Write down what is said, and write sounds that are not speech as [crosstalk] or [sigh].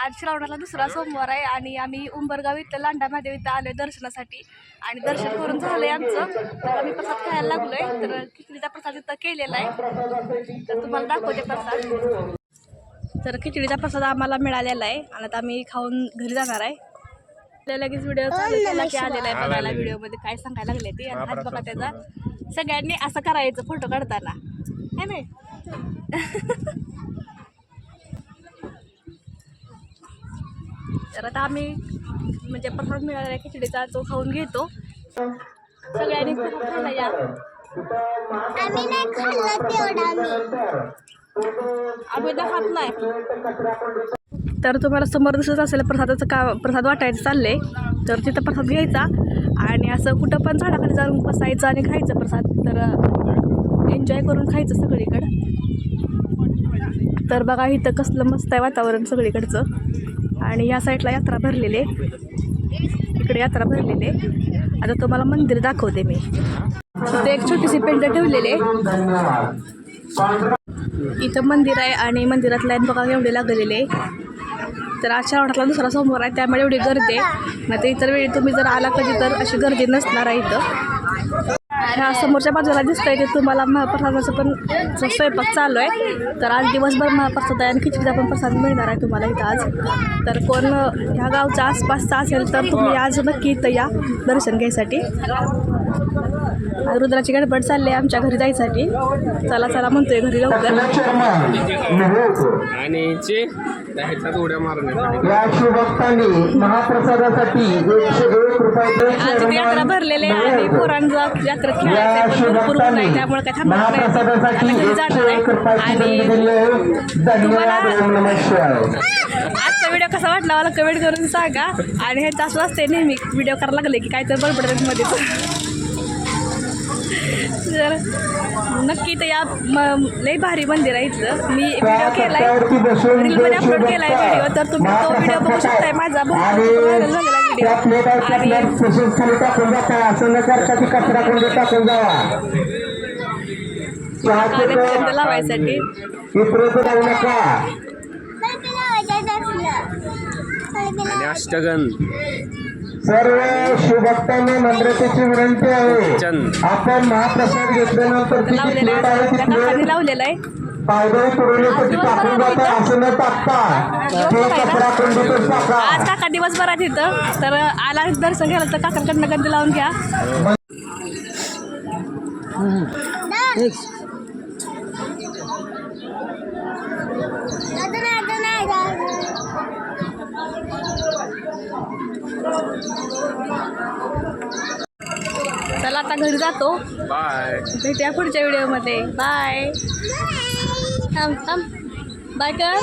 आज श्रावणाला दुसरा सोमवार आहे आणि आम्ही उंबरगाव इथं लांडा महादेव इथं आलोय दर्शनासाठी. आणि दर्शन करून झालंय आमचं. तर आम्ही प्रसाद खायला लागलोय. तर खिचडीचा प्रसाद इथं केलेला आहे. तर तुम्हाला दाखवते प्रसाद. तर खिचडीचा प्रसाद आम्हाला मिळालेला आहे. आणि आता आम्ही खाऊन घरी जाणार आहे. आपल्याला लगेच व्हिडिओ चालू केला की आलेला आहे बघायला व्हिडिओमध्ये काय सांगायला लागले ते. आणि हात बघा त्याचा. सगळ्यांनी असं करायचं फोटो काढताना. है नाही? [laughs] तर आता आम्ही म्हणजे प्रसाद मिळालेला आहे खिचडीचा तो खाऊन घेतो. सगळ्यांनी या. आम्ही तर खात नाही. तर तुम्हाला समोर दिसत असेल प्रसादाचं का प्रसाद वाटायचं चाललंय. तर तिथं प्रसाद घ्यायचा आणि असं कुठं पण झाडाखाली जाऊन बसायचं आणि खायचं प्रसाद. तर एन्जॉय करून खायचं सगळीकडं. तर बघा इथं कसलं मस्त आहे वातावरण सगळीकडचं. आणि या साईडला यात्रा भरलेली आहे. इकडे यात्रा भरलेले आता तुम्हाला मंदिर दाखवते मी. तिथे एक छोटीशी पेंट ठेवलेली आहे. इथं मंदिर आहे आणि मंदिरात लाईन बघा एवढे लागलेले तर आज श्रावणातला दुसरा सोमवार आहे त्यामुळे एवढी गर्दी आहे. नाही तर इतर वेळी तुम्ही जर आला कधी तर अशी गर्दी नसणार आहे इथं. ह्या समोरच्या बाजूला दिसतंय ते तुम्हाला महाप्रसादाचं पण स्वयंपाक चालू आहे तर आज दिवसभर महाप्रसाद आहे आणि खिचडीचा पण प्रसाद मिळणार आहे तुम्हाला इथं आज. तर कोण ह्या गावच्या आसपासचा असेल तर तुम्ही आज नक्की इथं या दर्शन घ्यायसाठी. रुद्राची गडबड चालली आहे आमच्या घरी जायसाठी. चला चला म्हणतोय घरी लवकर आणि उड्या महाप्रसादासाठी आज इथे यात्रा भरलेले आहे. आणि पोरांचा यात्रेत खेळायचं भरपूर ऊन आहे त्यामुळे काय थांबणार नाही. घरी जाणार आहे. रुपयाची आणि देणगी दिली आहे. धन्यवाद ओम नमः शिवाय आजचा व्हिडिओ कसा वाटला मला कमेंट करून सांगा. आणि हे तास असते नेहमी व्हिडिओ करायला लागले की काय तर बडबडत मध्ये. तर नक्की तर या म- लई भारी मंदिर आहे इथलं. मी व्हिडिओ केलाय. टप्प्यावरती बसून रीलमध्ये अपलोड केलाय शिवभक्त व्हिडिओ तर तुम्ही तो व्हिडिओ बघू शकताय. माझा व्हायरल झालेला आहे व्हिडिओ लावायसाठी. आणि अष्टगन सर्व शिवभक्तांना नम्रतेची विनंती आहे. आपण महाप्रसाद घेतल्यानंतर ती जी लावलेला प्लेट आहे ती प्लेट टाकून जाता असं न टाकता. कुंडीतच टाका. आज काका दिवसभरात इथं तर आला दर्शन घ्यायला तर काकांकडनं गंदी लावून घ्या. आता घरी जातो. बाय भेटूया पुढच्या व्हिडिओमध्ये. बाय थांब थांब. बाय कर